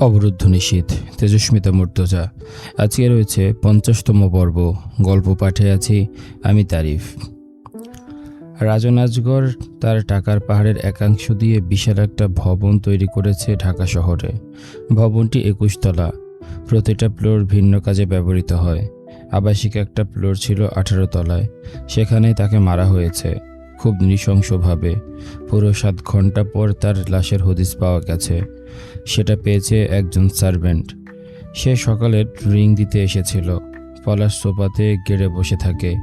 অবরুদ্ধ নিশীথ তেজস্মিতা মূর্তজা, আজকে রয়েছে পঞ্চাশতম পর্ব। গল্প পাঠে আছি আমি তারিফ। রাজন আজগর তার টাকার পাহাড়ের একাংশ দিয়ে বিশাল একটা ভবন তৈরি করেছে ঢাকা শহরে। ভবনটি একুশ তলা। প্রতিটা ফ্লোর ভিন্ন কাজে ব্যবহৃত হয়। আবাসিক একটা ফ্লোর ছিল আঠারো তলায়। সেখানেই তাকে মারা হয়েছে। খুব নৃশংসভাবে। পুরো সাত ঘণ্টা পর তার লাশের হদিস পাওয়া গেছে। সেটা পেয়েছে একজন সার্ভেন্ট সে সকালে রিং দিতে এসেছিল। পলাশ সোফাতে গেড়ে বসে থাকে।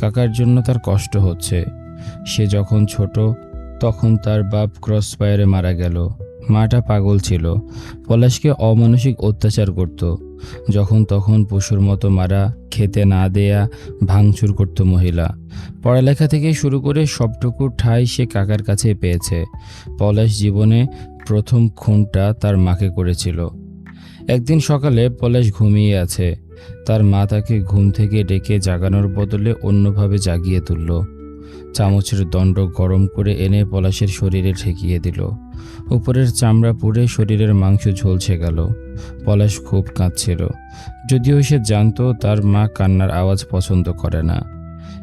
কাকার জন্য তার কষ্ট হচ্ছে। সে যখন ছোট, তখন তার বাপ ক্রস ফায়ারে মারা গেল। মাটা পাগল ছিল। পলাশকে অমানসিক অত্যাচার করত। যখন তখন পশুর মতো মারা খেতে না দেয়া ভাঙচুর করত মহিলা। পড়ালেখা থেকে শুরু করে সবটুকু ঠাঁই সে কাকার কাছে পেয়েছে। পলাশ জীবনে প্রথম খুনটা তার মাকে করেছিল। একদিন সকালে পলাশ ঘুমিয়ে আছে। তার মা তাকে ঘুম থেকে ডেকে জাগানোর বদলে অন্যভাবে জাগিয়ে তুলল। চামচের দণ্ড গরম করে এনে পলাশের শরীরে ঠেকিয়ে দিল। উপরের চামড়া পুড়ে শরীরের মাংস ঝলসে গেল। পলাশ খুব কাঁদছিল। যদিও সে জানতো তার মা কান্নার আওয়াজ পছন্দ করে না।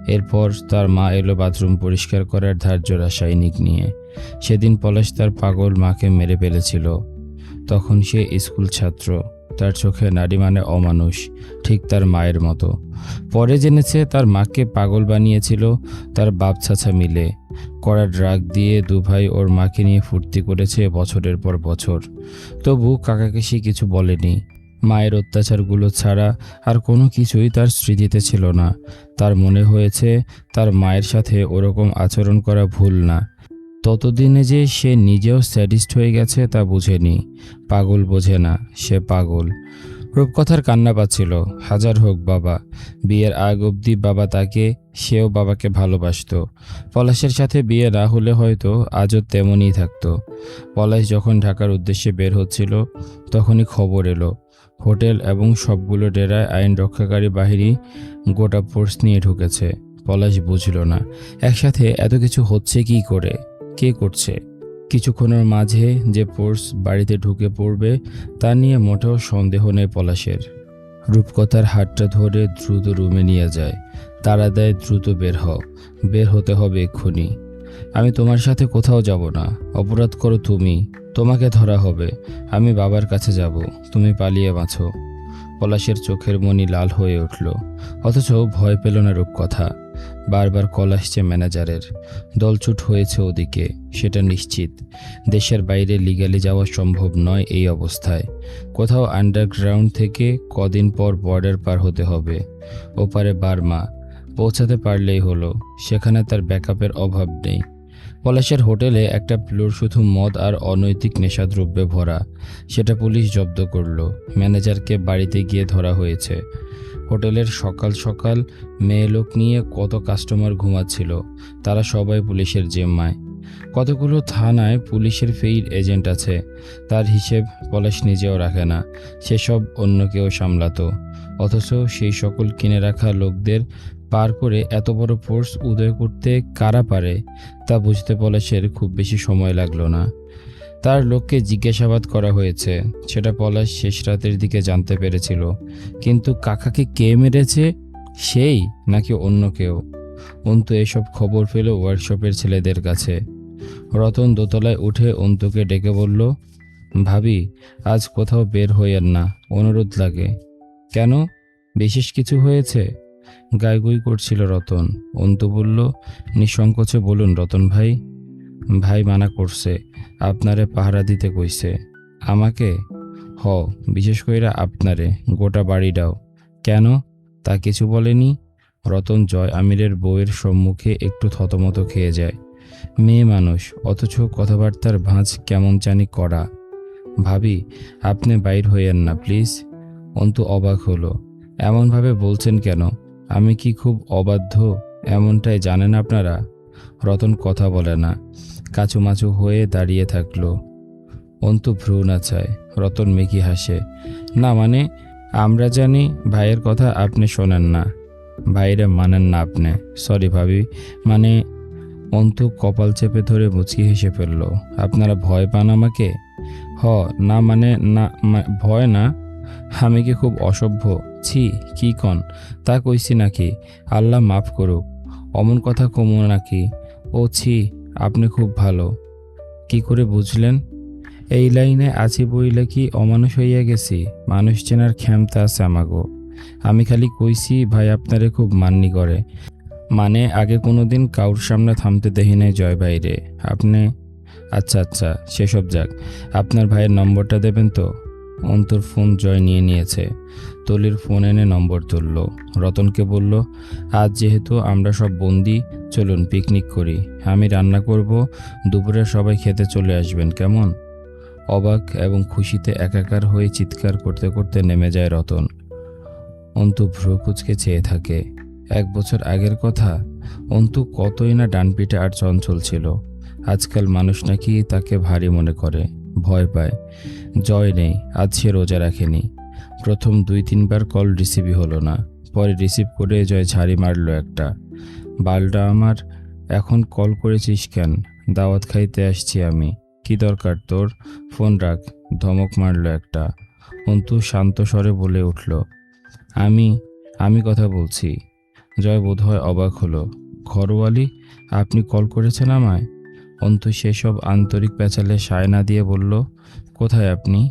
এরপর তার মা এলো বাথরুম পরিষ্কার করার ধার্য রাসায়নিক নিয়ে। সেদিন পলাশ তার পাগল মাকে মেরে ফেলেছিল। তখন সে স্কুল ছাত্র। তার চোখে নারী মানে অমানুষ, ঠিক তার মায়ের মতো। পরে জেনেছে তার মাকে পাগল বানিয়েছিল, তার বাপ ছাছা মিলে। কড়া ড্রাগ দিয়ে দুভাই ওর মাকে নিয়ে ফুর্তি করেছে বছরের পর বছর। তবু কাকাকে সে কিছু বলেনি। মায়ের অত্যাচারগুলো ছাড়া আর কোনো কিছুই তার স্মৃতিতে ছিল না। তার মনে হয়েছে তার মায়ের সাথে ওরকম আচরণ করা ভুল না। ততদিনে যে সে নিজেও স্যাডিস্ট হয়ে গেছে তা বুঝেনি। পাগল বোঝে না, সে পাগল। রূপকথার কান্না পাচ্ছিল। হাজার হোক বাবা, বিয়ের আগ অবধি বাবা তাকে, সেও বাবাকে ভালোবাসত। পলাশের সাথে বিয়ে না হলে হয়তো আজও তেমনই থাকতো। পলাশ যখন ঢাকার উদ্দেশ্যে বের হচ্ছিল, তখনই খবর এলো। হোটেল এবং সবগুলো ডেরায় আইন রক্ষাকারী বাহিনী গোটা ফোর্স নিয়ে ঢুকেছে। পলাশ বুঝল না, একসাথে এত কিছু হচ্ছে কি করে? কে করছে? কিছুক্ষণের মাঝে যে ফোর্স বাড়িতে ঢুকে পড়বে, তা নিয়ে মোটেও সন্দেহ নেই পলাশের। রূপকথার হাতটা ধরে দ্রুত রুমে নিয়ে যায়। তারা দেয়, দ্রুত বের হও। বের হতে হবে এক্ষুনি। আমি তোমার সাথে কোথাও যাব না। অপরাধ করো তুমি। তোমাকে ধরা হবে। আমি বাবার কাছে যাব। তুমি পালিয়ে বাঁচো। পলাশের চোখের মনি লাল হয়ে উঠল। অথচ ভয় পেল না রূপকথা। বারবার কল আসছে ম্যানেজারের। দলছুট হয়েছে ওদিকে, সেটা নিশ্চিত। দেশের বাইরে লিগালি যাওয়া সম্ভব নয় এই অবস্থায়। কোথাও আন্ডারগ্রাউন্ড থেকে কদিন পর বর্ডার পার হতে হবে। ওপারে বার্মা, পৌঁছাতে পারলেই হলো, সেখানে তার ব্যাকআপের অভাব নেই। পলাশের হোটেলে একটা ফ্লোর শুধু মদ আর অনৈতিক নেশাদ্রব্যে ভরা, সেটা পুলিশ জব্দ করল। ম্যানেজারকে বাড়িতে গিয়ে ধরা হয়েছে। হোটেলের সকাল সকাল মেয়ে লোক নিয়ে কত কাস্টমার ঘুমাচ্ছিল। তারা সবাই পুলিশের জিম্মায়। কতগুলো থানায় পুলিশের ফেইড এজেন্ট আছে। তার হিসেব পলাশ নিজেও রাখে না। সেসব অন্য কেউ সামলাতো। অথচ সেই সকল কিনে রাখা লোকদের পার করে এত বড় ফোর্স উদয় করতে কারা পারে, তা বুঝতে পলাশের খুব বেশি সময় লাগল না। তার লোককে জিজ্ঞাসাবাদ করা হয়েছে। সেটা পলাশ শেষ রাতের দিকে জানতে পেরেছিল। কিন্তু কাকাকে কে মেরেছে? সেই নাকি অন্য কেউ? অন্তু এসব খবর পেল ওয়ার্কশপের ছেলেদের কাছে। রতন দোতলায় উঠে অন্তুকে ডেকে বলল, ভাবি, আজ কোথাও বের হইয়েন না, অনুরোধ লাগে। কেন? বিশেষ কিছু হয়েছে? গাইগুই করছিল রতন। অন্তু বলল, নিঃসংকোচে বলুন রতন ভাই। ভাই মানা করছে, আপনারে পাহারা দিতে কইছে। আমাকে? হ, বিশেষ কইরা আপনারে, গোটা বাড়িটাও। কেন? তা কিছু বলেনি? রতন জয় আমিরের বউয়ের সম্মুখে একটু থতমত খেয়ে যায়। মেয়ে মানুষ, অথচ কথাবার্তার ভাঁজ কেমন জানি করা ভাবি, আপনি বাইর হইয়েন না, প্লিজ। অন্তু অবাক হলো। এমনভাবে বলছেন কেন? আমি কি খুব অবাধ্য? এমনটাই জানেন আপনারা? রতন কথা বলে না। কাচুমাচু হয়ে দাঁড়িয়ে থাকল। অন্তু ভ্রু নাচায়। রতন মেকি হাসে। না মানে আমরা জানি ভাইয়ের কথা আপনি শোনেন না। ভাইরে মানেন না আপনি। সরি ভাবি। মানে অন্তু কপাল চেপে ধরে মুচকি হেসে ফেলল। আপনারা ভয় পান আমাকে? হ, না মানে না ভয় না? আমি কি খুব অসভ্য? ছি, কি কন? তা কইছি নাকি? আল্লাহ মাফ করুক। অমন কথা কমু নাকি? ও ছি আপনি খুব ভালো। কি করে বুঝলেন? এই লাইনে আছি বইলে কি অমানুষ হইয়া গেছি? মানুষ চেনার ক্ষমতা আছে আমাগো। আমি খালি কইছি, ভাই আপনারে খুব মান্নি করে। মানে আগে কোনো দিন কাউর সামনে থামতে দেখি নাই জয় ভাইরে। আপনি আচ্ছা আচ্ছা সেসব যাক। আপনার ভাইয়ের নম্বরটা দেবেন তো? অন্তর ফোন জয় নিয়ে নিয়েছে। তলির ফোন এনে নম্বর তুলল রতনকে বলল, আজ যেহেতু আমরা সব বন্দি চলুন পিকনিক করি। আমি রান্না করব, দুপুরে সবাই খেতে চলে আসবেন, কেমন? অবাক এবং খুশিতে একাকার হয়ে চিৎকার করতে করতে নেমে যায় রতন। অন্তু ভ্রু কুচকে চেয়ে থাকে, এক বছর আগের কথা? অন্তু কতই না ডানপিটে আর চঞ্চল ছিল। আজকাল মানুষ নাকি তাকে ভারী মনে করে, ভয় পায়। জয় নেই, আজ সে রোজা রাখেনি। প্রথম দুই তিনবার কল রিসিভই হলো না, পরে রিসিভ করে জয় ঝাড়ি মারলো একটা। বালটা আমার, এখন কল করেছিস কেন? দাওয়াত খাইতে আসছি আমি। কি দরকার তোর? ফোন রাখ। ধমক মারলো একটা। অন্তু শান্ত স্বরে বলে উঠল, আমি আমি কথা বলছি। জয় বোধহয় অবাক হলো, ঘরওয়ালি, আপনি কল করেছেন আমায়? অন্তু সেসব আন্তরিক পেঁচালে সায় না দিয়ে বলল, কোথায় আপনি?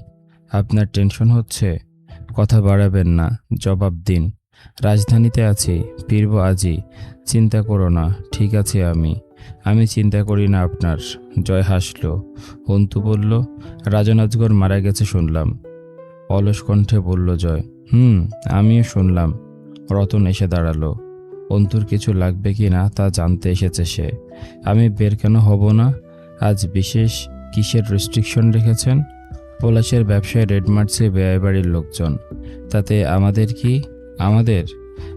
আপনার টেনশন হচ্ছে? কথা বাড়াবেন না, জবাব দিন। রাজধানীতে আছি, ফিরব আজই। চিন্তা করো না, ঠিক আছে আমি। আমি চিন্তা করি না আপনার। জয় হাসল। অন্তু বলল রাজনাজগর মারা গেছে শুনলাম। অলস কণ্ঠে বলল, জয়। হুম, আমিও শুনলাম। রতন এসে দাঁড়াল। অন্তুর কিছু লাগবে কি না তা জানতে এসেছে সে। আমি বের কেন হব না? আজ বিশেষ কিসের রেস্ট্রিকশন রেখেছেন? পলাশের ব্যবসায় রেড মারছে ব্যয় বাড়ির লোকজন। তাতে আমাদের কি আমাদের?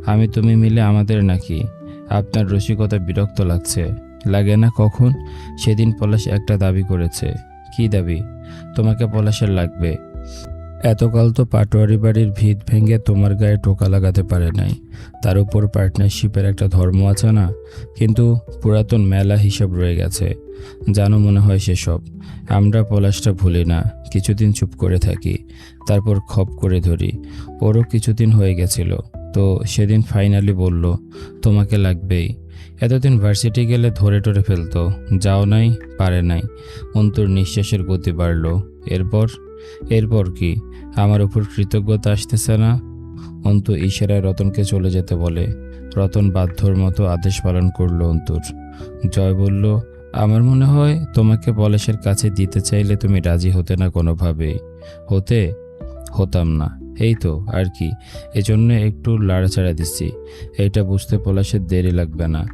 আমি তুমি মিলে আমাদের নাকি? আপনার রসিকতা বিরক্ত লাগছে। লাগে না কখন? সেদিন পলাশ একটা দাবি করেছে। কি দাবি? তোমাকে পলাশের লাগবে। এতকাল তো পাটোয়ারি বাড়ির ভিত ভেঙে তোমার গায়ে টোকা লাগাতে পারে নাই। তার উপর পার্টনারশিপের একটা ধর্ম আছে না? কিন্তু পুরাতন মেলা হিসাব রয়ে গেছে। জানো মনে হয় সেসব। আমরা পলাশটা ভুলি না। কিছুদিন চুপ করে থাকি। তারপর খপ করে ধরি। ওরও কিছুদিন হয়ে গেছিল। তো সেদিন ফাইনালি বলল, তোমাকে লাগবেই। এতদিন ভার্সিটি গেলে ধরে টরে ফেলতো। যাও নাই, পারে নাই। অন্তর নিঃশ্বাসের গতি বাড়ল। এরপর এরপর কি? আমার উপর কৃতজ্ঞতা আসতেছে না? অন্তু ইশারায় রতনকে চলে যেতে বলে। রতন বাধ্যর মতো আদেশ পালন করল অন্তুর। জয় বলল, আমার মনে হয় তোমাকে পলাশের কাছে দিতে চাইলে তুমি রাজি হতে না কোনোভাবেই। হতে? হতাম না। এই তো, আর কি? এজন্য একটু লাড়াচাড়া দিচ্ছি। এটা বুঝতে পলাশের দেরি লাগবে না।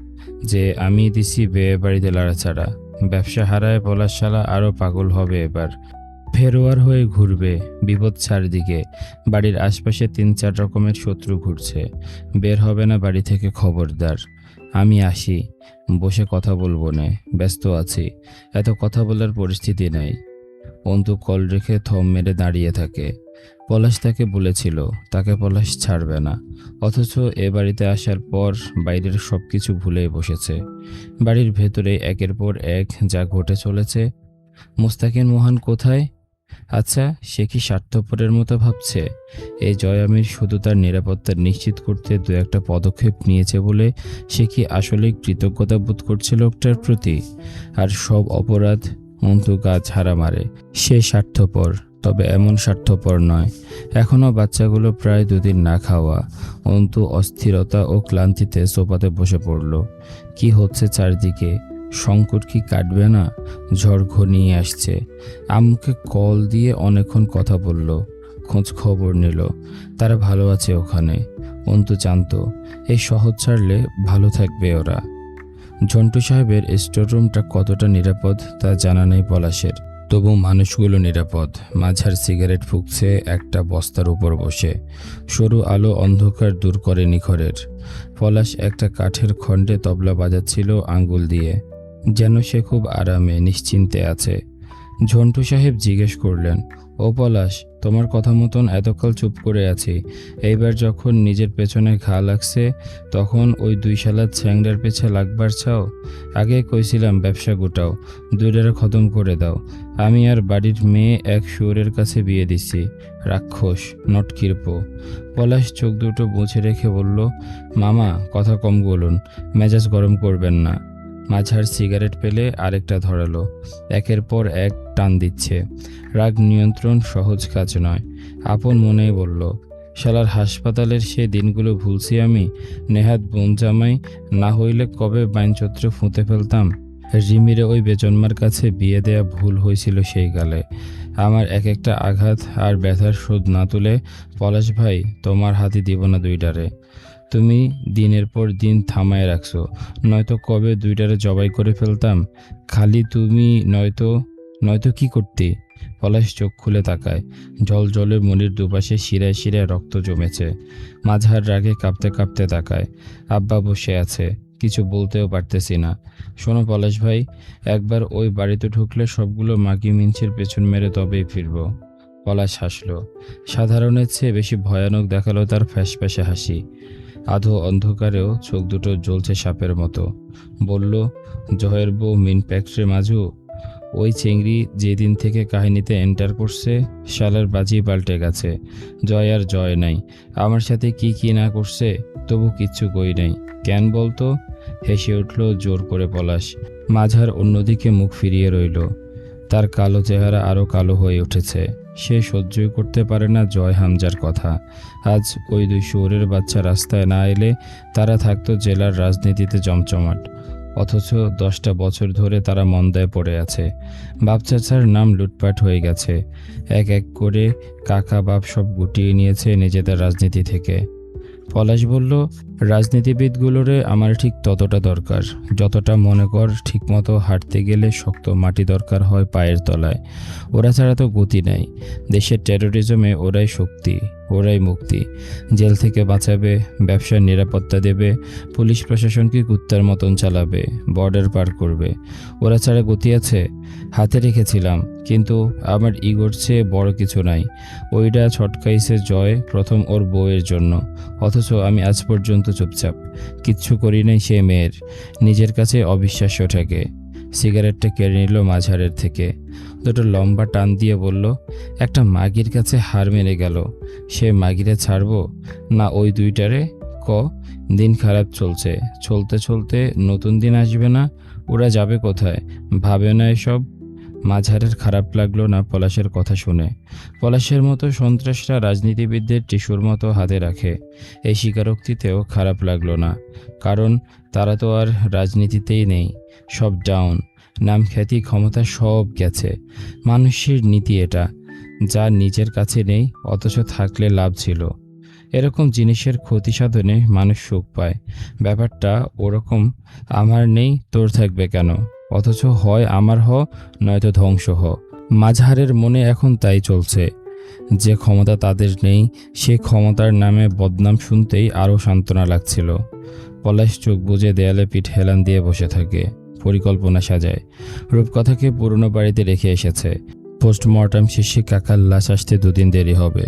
যে আমি দিছি বেয়ে বাড়িতে লাড়াচাড়া। ব্যবসা হারায় পলাশশালা আরও পাগল হবে এবার। ফেরোয়ার হয়ে ঘুরবে বিপদ চারদিকে বাড়ির আশপাশে তিন চার রকমের শত্রু ঘুরছে। বের হবে না বাড়ি থেকে খবরদার। আমি আসি, বসে কথা বলব না, ব্যস্ত আছি, এত কথা বলার পরিস্থিতি নাই। অন্তু কল রেখে থম মেরে দাঁড়িয়ে থাকে। পলাশ তাকে বলেছিল, তাকে পলাশ ছাড়বে না, অথচ এ বাড়িতে আসার পর বাইরের সব কিছু ভুলে বসেছে। বাড়ির ভেতরে একের পর এক যা ঘটে চলেছে। মুস্তাকিন মোহন কোথায়? আচ্ছা সে কি স্বার্থপরের মতো ভাবছে? এই জয় আমির শুধু তার নিরাপত্তা নিশ্চিত করতে দু একটা পদক্ষেপ নিয়েছে বলে সে কি আসলেই কৃতজ্ঞতা বোধ করছে লোকটার প্রতি? আর সব অপরাধ অন্তু গা ছাড়া মারে। সে স্বার্থপর, তবে এমন স্বার্থপর নয়। এখনও বাচ্চাগুলো প্রায় দুদিন না খাওয়া। অন্তু অস্থিরতা ও ক্লান্তিতে সোপাতে বসে পড়ল। কি হচ্ছে চারদিকে? সংকট কি কাটবে না? ঝড় ঘনিয়ে আসছে। আম্মুকে কল দিয়ে অনেকক্ষণ কথা বলল। খোঁজ খবর নিল। তারা ভালো আছে ওখানে। অন্তু জানতো, এই শহর ছাড়লে ভালো থাকবে ওরা। ঝন্টু সাহেবের স্টোর রুমটা কতটা নিরাপদ তা জানা নেই পলাশের। তবু মানুষগুলো নিরাপদ। মাঝার সিগারেট ফুঁকছে একটা বস্তার উপর বসে। সরু আলো অন্ধকার দূর করে নিখরের। পলাশ একটা কাঠের খণ্ডে তবলা বাজাচ্ছিল আঙ্গুল দিয়ে। যেন সে খুব আরামে, নিশ্চিন্তে আছে। ঝন্টু সাহেব জিজ্ঞেস করলেন, ও পলাশ, তোমার কথা মতন এতকাল চুপ করে আছি। এইবার যখন নিজের পেছনে ঘা লাগছে, তখন ওই দুই শালার ছ্যাংড়ার পেছে লাগবার চাও? আগে কইছিলাম ব্যবসা গোটাও দুইটারে খতম করে দাও। আমি আর বাড়ির মেয়ে এক শুয়োরের কাছে বিয়ে দিচ্ছি রাক্ষস নট পলাশ চোখ দুটো মুছে রেখে বলল, মামা, কথা কম বলুন, মেজাজ গরম করবেন না। মাঝার সিগারেট পেলে আরেকটা ধরালো। একের পর এক টান দিচ্ছে। রাগ নিয়ন্ত্রণ সহজ কাজ নয়। আপন মনেই বলল, শালার হাসপাতালের সে দিনগুলো ভুলছি আমি? নেহাত বোন জামাই না হইলে কবে বাইনচত্র ফুঁতে ফেলতাম? রিমিরে ওই বেজন্মার কাছে বিয়ে দেয়া ভুল হয়েছিল সেই গালে। আমার এক একটা আঘাত আর ব্যথার শোধ না তুলে পলাশ ভাই, তোমার হাতে দিব না দুইটারে তুমি দিনের পর দিন থামায় রাখছো। নয়তো কবে দুইটারে জবাই করে ফেলতাম? খালি তুমি নয়তো নয়তো কি করতে? পলাশ চোখ খুলে তাকায়। জল জলে মনির দুপাশে শিরায় শিরায় রক্ত জমেছে। মাঝার রাগে কাঁপতে কাঁপতে তাকায়। আব্বা বসে আছে, কিছু বলতেও পারতেছি না। শোনো পলাশ ভাই, একবার ওই বাড়িতে ঢুকলে সবগুলো মাগি মিঞ্চের পেছন মেরে তবেই ফিরবো। পলাশ হাসলো। সাধারণের চেয়ে বেশি ভয়ানক দেখাল তার ফ্যাসফ্যাসে হাসি। আধো অন্ধকারেও চোখ দুটো জ্বলছে সাপের মতো। বলল জয়ের বউ মিন ফ্যাক্টরি মাজু। ওই চেংড়ি যেদিন থেকে কাহিনীতে এন্টার করছে, শালার বাজি পাল্টে গেছে। জয় আর জয় নাই। আমার সাথে কি কি না করছে, তবু কিচ্ছু কই নাই। কেন বলতো? হেসে উঠল জোর করে পলাশ। মাঝার অন্যদিকে মুখ ফিরিয়ে রইল। তার কালো চেহারা আরও কালো হয়ে উঠেছে। সে সহ্যই করতে পারে না জয় হামজার কথা। আজ ওই দুই শহরের বাচ্চা রাস্তায় না এলে তারা থাকতো জেলার রাজনীতিতে জমজমাট। অথচ দশটা বছর ধরে তারা মন্দায় পড়ে আছে। বাপ চাচার নাম লুটপাট হয়ে গেছে। এক এক করে কাকা বাপ সব গুটিয়ে নিয়েছে নিজেদের রাজনীতি থেকে। পলাশ বলল রাজনীতিবিদগুলোরে আমার ঠিক ততটা দরকার। যতটা মনে কর, ঠিকমতো হাঁটতে গেলে শক্ত মাটি দরকার হয় পায়ের তলায়। ওরা ছাড়া তো গতি নাই। দেশের টেরোরিজমে ওরাই শক্তি, ওরাই মুক্তি। জেল থেকে বাঁচাবে, ব্যবসার নিরাপত্তা দেবে, পুলিশ প্রশাসনকে কুত্তার মতন চালাবে বর্ডার পার করবে। ওরা ছাড়া গতি আছে? হাতে রেখেছিলাম, কিন্তু আমার ইগোর চেয়ে বড় কিছু নাই। ওইটা ছটকাইছে জয় প্রথম ওর বউয়ের জন্য। অথচ আমি আজ পর্যন্ত চুপচাপ। কিচ্ছু করি নাই সে মেয়ের। নিজের কাছে অবিশ্বাস্য ঠেকে। সিগারেটটা কেড়ে নিল মাঝারের থেকে। দুটো লম্বা টান দিয়ে বলল, একটা মাগির কাছে হার মেরে গেল। সে মাগিরে ছাড়বো? না, ওই দুইটারে? ক, দিন খারাপ চলছে। চলতে চলতে নতুন দিন আসবে না? ওরা যাবে কোথায়? ভাবে না এসব? মাঝারের খারাপ লাগল না পলাশের কথা শুনে। পলাশের মতো সন্ত্রাসরা রাজনীতিবিদদের টিস্যুর মতো হাতে রাখে। এই স্বীকারোক্তিতেও খারাপ লাগল না। কারণ তারা তো আর রাজনীতিতেই নেই। সব ডাউন নাম খ্যাতি, ক্ষমতা সব গেছে। মানুষের নীতি এটা। যা নিজের কাছে নেই, অথচ থাকলে লাভ ছিল। এরকম জিনিসের ক্ষতি সাধনে মানুষ সুখ পায়। ব্যাপারটা ওরকম, আমার নেই, তোর থাকবে কেন? অথচ হয় আমার হ, নয়তো ধ্বংস হ। মাঝহারের মনে এখন তাই চলছে। যে ক্ষমতা তাদের নেই, সে ক্ষমতার নামে বদনাম শুনতেই আরও সান্ত্বনা লাগছিল। পলাশ চোখ বুজে দেয়ালে পিঠ হেলান দিয়ে বসে থাকে, পরিকল্পনা সাজায়। রূপকথাকে পুরনো বাড়িতে রেখে এসেছে। পোস্টমর্টম শেষে কাকার লাশ আসতে দুদিন দেরি হবে।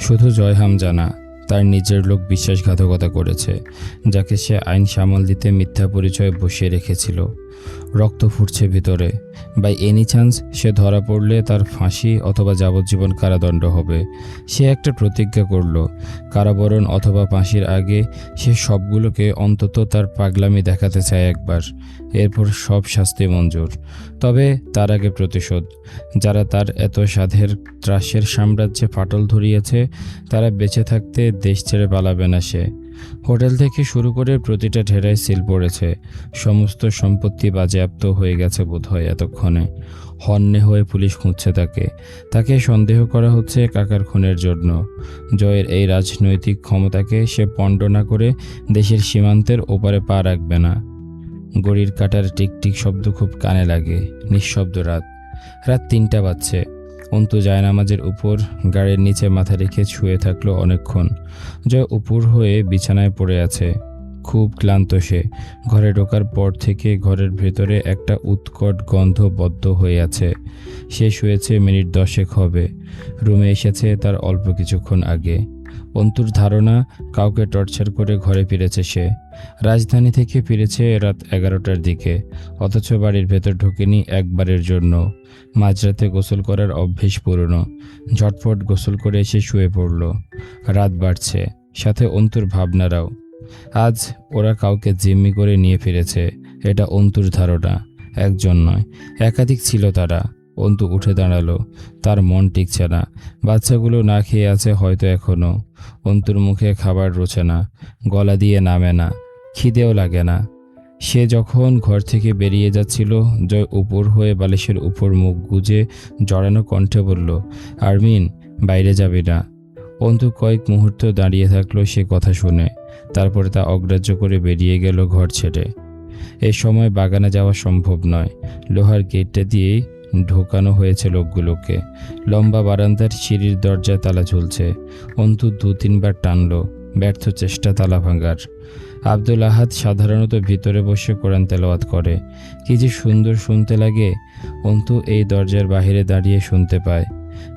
শুধু জয়হাম জানা, তার নিজের লোক বিশ্বাসঘাতকতা করেছে, যাকে সে আইন সামাল দিতে মিথ্যা পরিচয় বসিয়ে রেখেছিল। রক্ত ফুটছে ভিতরে। বাই এনি চান্স সে ধরা পড়লে তার ফাঁসি অথবা যাবজ্জীবন কারাদণ্ড হবে। সে একটা প্রতিজ্ঞা করল। কারাবরণ অথবা ফাঁসির আগে সে সবগুলোকে অন্তত তার পাগলামি দেখাতে চায় একবার। এরপর সব শাস্তি মঞ্জুর। তবে তার আগে প্রতিশোধ। যারা তার এত সাধের ত্রাসের সাম্রাজ্যে ফাটল ধরিয়েছে, তারা বেঁচে থাকতে দেশ ছেড়ে পালাবে না সে। হোটেল থেকে শুরু করে প্রতিটা ঢেরায় সিল পড়েছে। সমস্ত সম্পত্তি বাজেয়াপ্ত হয়ে গেছে বোধহয় এতক্ষণে। হন্যে হয়ে পুলিশ খুঁজছে তাকে। তাকে সন্দেহ করা হচ্ছে কাকার খুনের জন্য। জয়ের এই রাজনৈতিক ক্ষমতাকে সে পণ্ড না করে দেশের সীমান্তের ওপারে পা রাখবে না। গড়ির কাটার টিকটিক শব্দ খুব কানে লাগে। নিঃশব্দ রাত। রাত তিনটা বাজছে। অন্তু জায়নামাজের উপর গাড়ির নিচে মাথা রেখে শুয়ে থাকল অনেকক্ষণ। জয় উপর হয়ে বিছানায় পড়ে আছে। খুব ক্লান্ত সে। ঘরে ঢোকার পর থেকে ঘরের ভেতরে একটা উৎকট গন্ধ বদ্ধ হয়ে আছে। সে শুয়েছে মিনিট দশেক হবে। রুমে এসেছে তার অল্প কিছুক্ষণ আগে। অন্তুর ধারণা কাউকে টর্চার করে ঘরে ফিরেছে সে। রাজধানী থেকে ফিরেছে রাত এগারোটার দিকে, অথচ বাড়ির ভেতর ঢোকেনি একবারের জন্য। মাঝরাতে গোসল করার অভ্যেস পুরনো ঝটফট গোসল করে এসে শুয়ে পড়ল। রাত বাড়ছে, সাথে অন্তুর ভাবনারাও। আজ ওরা কাউকে জিম্মি করে নিয়ে ফিরেছে, এটা অন্তুর ধারণা, একজন নয়, একাধিক ছিল তারা। অন্তু উঠে দাঁড়াল। তার মন টিকছে না। বাচ্চাগুলো না খেয়ে আছে হয়তো এখনও অন্তুর মুখে খাবার রোচে না। গলা দিয়ে নামে না। খিদেও লাগে না। সে যখন ঘর থেকে বেরিয়ে যাচ্ছিল, জয় উপর হয়ে বালিশের উপর মুখ গুজে জড়ানো কণ্ঠে বলল, আরমিন, বাইরে যাবে না। অন্তু কয়েক মুহূর্ত দাঁড়িয়ে থাকল সে কথা শুনে। তারপরে তা অগ্রাহ্য করে বেরিয়ে গেল ঘর ছেড়ে। এ সময় বাগানে যাওয়া সম্ভব নয়। লোহার গেটটা দিয়েই ঢোকানো হয়েছে লোকগুলোকে। লম্বা বারান্দার সিঁড়ির দরজায় তালা ঝুলছে। অন্তু দু তিনবার টানল, ব্যর্থ চেষ্টা তালা ভাঙার। আব্দুল আহাদ সাধারণত ভিতরে বসে কোরআন তেলাওয়াত করে। কি যে সুন্দর শুনতে লাগে, অন্তু এই দরজার বাইরে দাঁড়িয়ে শুনতে পায়।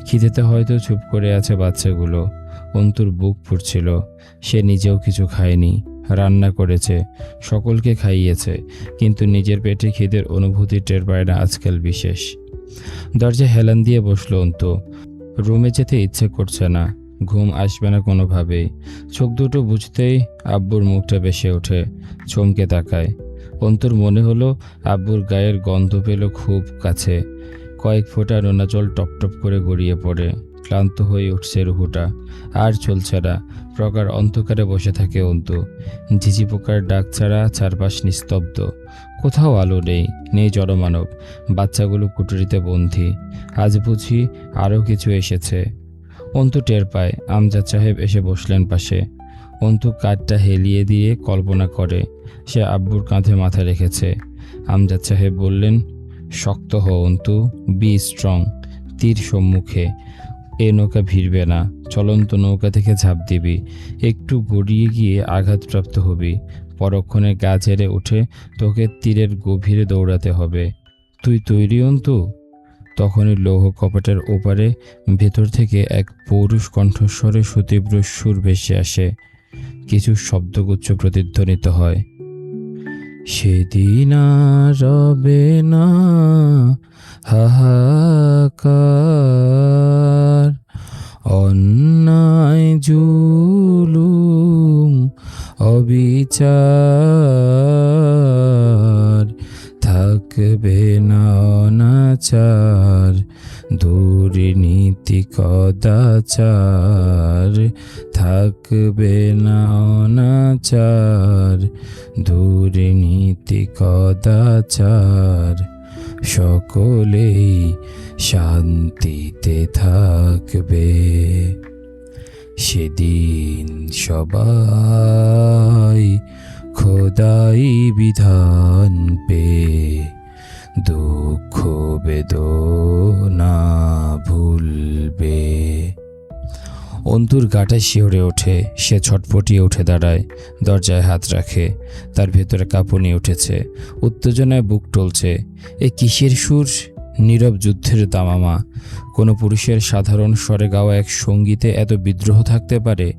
খিদেতে হয়তো চুপ করে আছে বাচ্চাগুলো। অন্তুর বুক ফুটছিল, সে নিজেও কিছু খায়নি, রান্না করেছে, সকলকে খাইয়েছে, কিন্তু নিজের পেটে খিদের অনুভূতি টের পায় না আজকাল বিশেষ। দরজা হেলান দিয়ে বসল অন্তু। রুমে যেতে ইচ্ছে করছে না। ঘুম আসবে না কোনোভাবেই। চোখ দুটো বুঝতেই আব্বুর মুখটা বেসে ওঠে, চমকে তাকায়। অন্তুর মনে হলো আব্বুর গায়ের গন্ধ পেল খুব কাছে। কয়েক ফোঁটা নোনা জল টপটপ করে গড়িয়ে পড়ে। ক্লান্ত হয়ে উঠছে রুহুটা। আর চলছে না। প্রকার অন্ধকারে বসে থাকে অন্তু। ঝিঝি পোকার ডাক ছাড়া চারপাশ নিস্তব্ধ। কোথাও আলো নেই নেই জড়মানব। বাচ্চাগুলো কুটুরিতে বন্ধি আজ বুঝি আরও কিছু এসেছে। অন্তু টের পায়, আমজাদ সাহেব এসে বসলেন পাশে। অন্তু কাঠটা হেলিয়ে দিয়ে কল্পনা করে, সে আব্বুর কাঁধে মাথা রেখেছে। আমজাদ সাহেব বললেন, শক্ত হো অন্তু বি স্ট্রং তীর সম্মুখে। এ নৌকা ভিড়বে না, চলন্ত নৌকা থেকে ঝাঁপ দিবি। একটু গড়িয়ে গিয়ে আঘাতপ্রাপ্ত হবি। পরক্ষণে গা ঝেড়ে উঠে তোকে তীরের গভীরে দৌড়াতে হবে। তুই তৈরি অন্তু? তখনই লৌহ কপাটের ওপারে ভেতর থেকে এক পৌরুষ কণ্ঠস্বরে সুতীব্র সুর ভেসে আসে। কিছু শব্দগুচ্ছ প্রতিধ্বনিত হয়। সেদিন রবে না, হাহাকার, অন্যায় জুলুম অবিচার থাকবে না অনাচার দুর্নীতি কদাচার থাকবে না অনাচার দুর্নীতি কদাচার সকলেই শান্তিতে থাকবে। সেদিন সবাই খোদাই বিধান পে দুঃখ বেদনা ভুলবে। অন্তুর গাটা শিওরে ওঠে, সে ছটফটিয়ে উঠে দাঁড়ায়, দরজায় হাত রাখে, তার ভেতরে কাঁপুনি উঠেছে, উত্তেজনায় বুক টলছে। এ কিসের সুর? নীরব যুদ্ধের দামামা। কোনো পুরুষের সাধারণ স্বরে গাওয়া এক সঙ্গীতে এত বিদ্রোহ থাকতে পারে,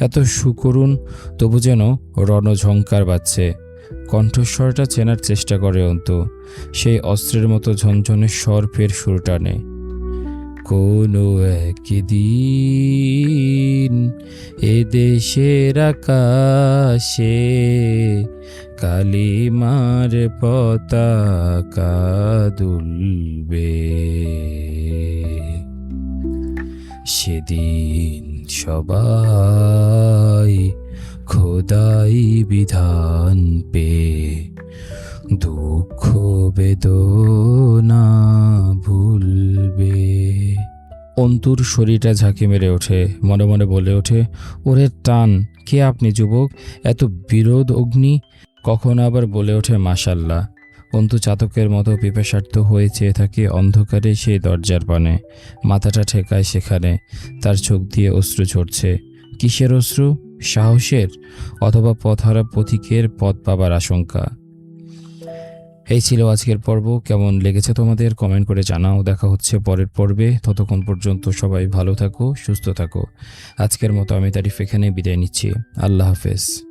এত সুকরুণ, তবু যেন রণঝঙ্কার বাজছে। কণ্ঠস্বরটা চেনার চেষ্টা করে অন্ত। সেই অস্ত্রের মতো ঝনঝনের স্বর ফের সুর টানে। কোনো একদিন এ দেশের আকাশে কালিমার পতাকা দুলবে। সেদিন সবাই খোদাই বিধান পে দুঃখ বেদনা ভুলবে। অন্তুর শরীরটা ঝাঁকি মেরে ওঠে, মনে মনে বলে ওঠে, ওরে টান, কে আপনি যুবক? এত বিরোধ অগ্নি কখন আবার বলে ওঠে মাসাল্লাহ অন্তু চাতকের মতো পিপাসার্থ হয়ে চেয়ে থাকে অন্ধকারে সেই দরজার পানে মাথাটা ঠেকায় সেখানে। তার চোখ দিয়ে অশ্রু ঝরছে। কিসের অশ্রু? সাহসের? অথবা পথহারা পথিকের পথ পাবার আশঙ্কা? এই ছিল আজকের পর্ব। কেমন লেগেছে তোমাদের? কমেন্ট করে জানাও। দেখা হচ্ছে পরের পর্বে। ততক্ষণ পর্যন্ত সবাই ভালো থাকো, সুস্থ থাকো। আজকের মতো আমি তারিফ এখানে বিদায় নিচ্ছি। আল্লাহ হাফেজ।